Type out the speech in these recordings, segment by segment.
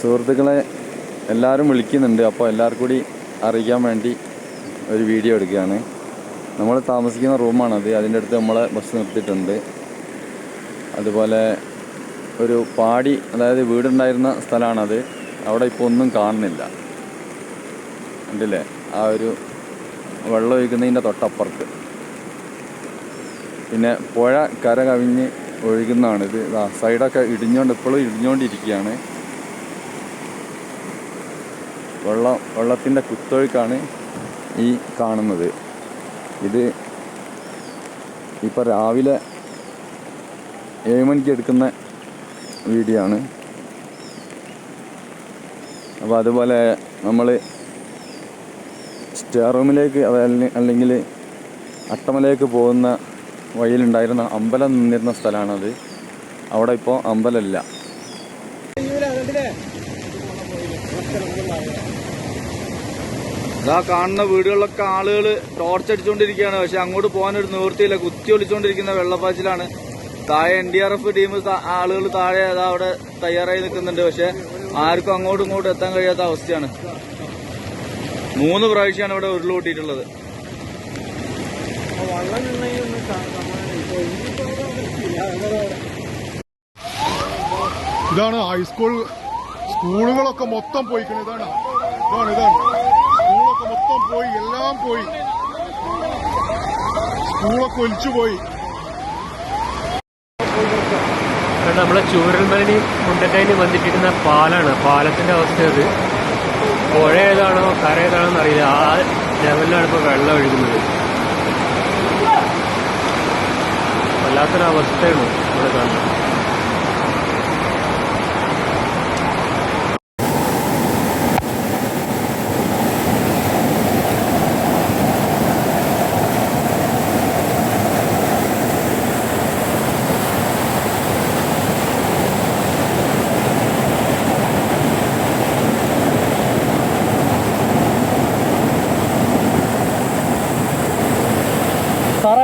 സുഹൃത്തുക്കളെ എല്ലാവരും വിളിക്കുന്നുണ്ട്. അപ്പോൾ എല്ലാവർക്കും കൂടി അറിയിക്കാൻ വേണ്ടി ഒരു വീഡിയോ എടുക്കുകയാണ്. നമ്മൾ താമസിക്കുന്ന റൂമാണത്. അതിന്റെ അടുത്ത് നമ്മളെ ബസ് നിർത്തിയിട്ടുണ്ട്. അതുപോലെ ഒരു പാടി അതായത് വീടുണ്ടായിരുന്ന സ്ഥലമാണത്. അവിടെ ഇപ്പോൾ ഒന്നും കാണുന്നില്ല. ഉണ്ടല്ലേ ആ ഒരു വെള്ളം ഒഴിക്കുന്നതിന്റെ തൊട്ടപ്പുറത്ത്. പിന്നെ പുഴ കര കവിഞ്ഞ് ഒഴുകുന്നതാണിത്. സൈഡൊക്കെ ഇടിഞ്ഞുകൊണ്ട് ഇപ്പോഴും ഇടിഞ്ഞോണ്ടിരിക്കുകയാണ്. വെള്ളം വെള്ളത്തിന്റെ കുത്തൊഴുക്കാണ് ഈ കാണുന്നത്. ഇത് ഇപ്പോൾ രാവിലെ ഏഴ് മണിക്ക് എടുക്കുന്ന വീഡിയോ ആണ്. അപ്പോൾ അതുപോലെ നമ്മൾ സ്റ്റേ റൂമിലേക്ക് അല്ലെങ്കിൽ അട്ടമലയിലേക്ക് പോകുന്ന വഴിയിലുണ്ടായിരുന്ന അമ്പലം നിന്നിരുന്ന സ്ഥലമാണത്. അവിടെ ഇപ്പോൾ അമ്പലമില്ല. ഇതാ കാണുന്ന വീടുകളിലൊക്കെ ആളുകൾ ടോർച്ച് അടിച്ചുകൊണ്ടിരിക്കുകയാണ് പക്ഷെ അങ്ങോട്ട് പോകാൻ ഒരു നിവൃത്തിയില്ല. കുത്തി ഒളിച്ചുകൊണ്ടിരിക്കുന്ന വെള്ളപ്പാച്ചിലാണ്. താഴെ N D R F team ആളുകൾ താഴെ അതാ അവിടെ തയ്യാറായി നിൽക്കുന്നുണ്ട്. പക്ഷെ ആർക്കും അങ്ങോട്ടും ഇങ്ങോട്ടും എത്താൻ കഴിയാത്ത അവസ്ഥയാണ്. മൂന്ന് പ്രാവശ്യമാണ് ഇവിടെ ഉരുളൂട്ടിയിട്ടുള്ളത് ഇതാണ് ഹൈസ്കൂൾ സ്കൂളുകളൊക്കെ മൊത്തം പോയി ഇതാണ്. ഇതാണ് ഇതാണ്. സ്കൂളൊക്കെ മൊത്തം പോയി എല്ലാം പോയി. സ്കൂളൊക്കെ ഒലിച്ചു പോയി. നമ്മളെ ചൂരൽമലി മുണ്ടക്കൈന് വന്നിട്ടിരുന്ന പാലാണ് പാലത്തിന്റെ അവസ്ഥ അത്. പുഴ ഏതാണോ കര ഏതാണോ എന്നറിയില്ല ആ ലെവലിലാണ് ഇപ്പോൾ വെള്ളം ഒഴുകുന്നത്. വല്ലാത്തൊരവസ്ഥയാണ് ഇവിടെ കാണുന്നത് സാറേ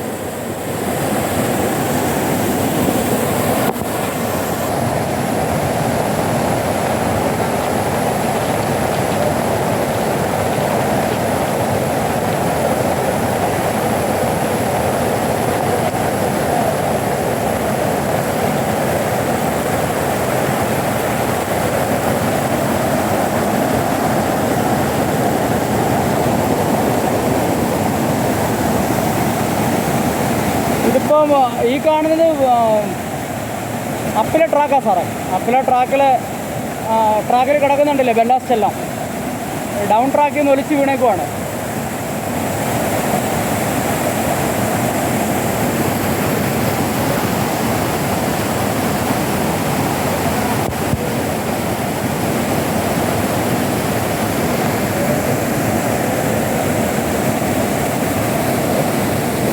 ഈ കാണുന്നത് അപ്പിലെ ട്രാക്കാണ് സാറേ. അപ്പിലെ ട്രാക്കിൽ ട്രാക്കിൽ കിടക്കുന്നുണ്ടല്ലേ ബെല്ലാസ്റ്റെല്ലാം. ഡൗൺ ട്രാക്കിൽ നിന്ന് ഒലിച്ച് വീണേക്കുവാണ്.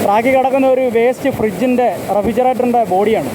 ട്രാക്കിൽ കിടക്കുന്ന ഒരു വേസ്റ്റ് ഫ്രിഡ്ജിന്റെ റെഫ്രിജറേറ്ററിന്റെ ബോഡിയാണ്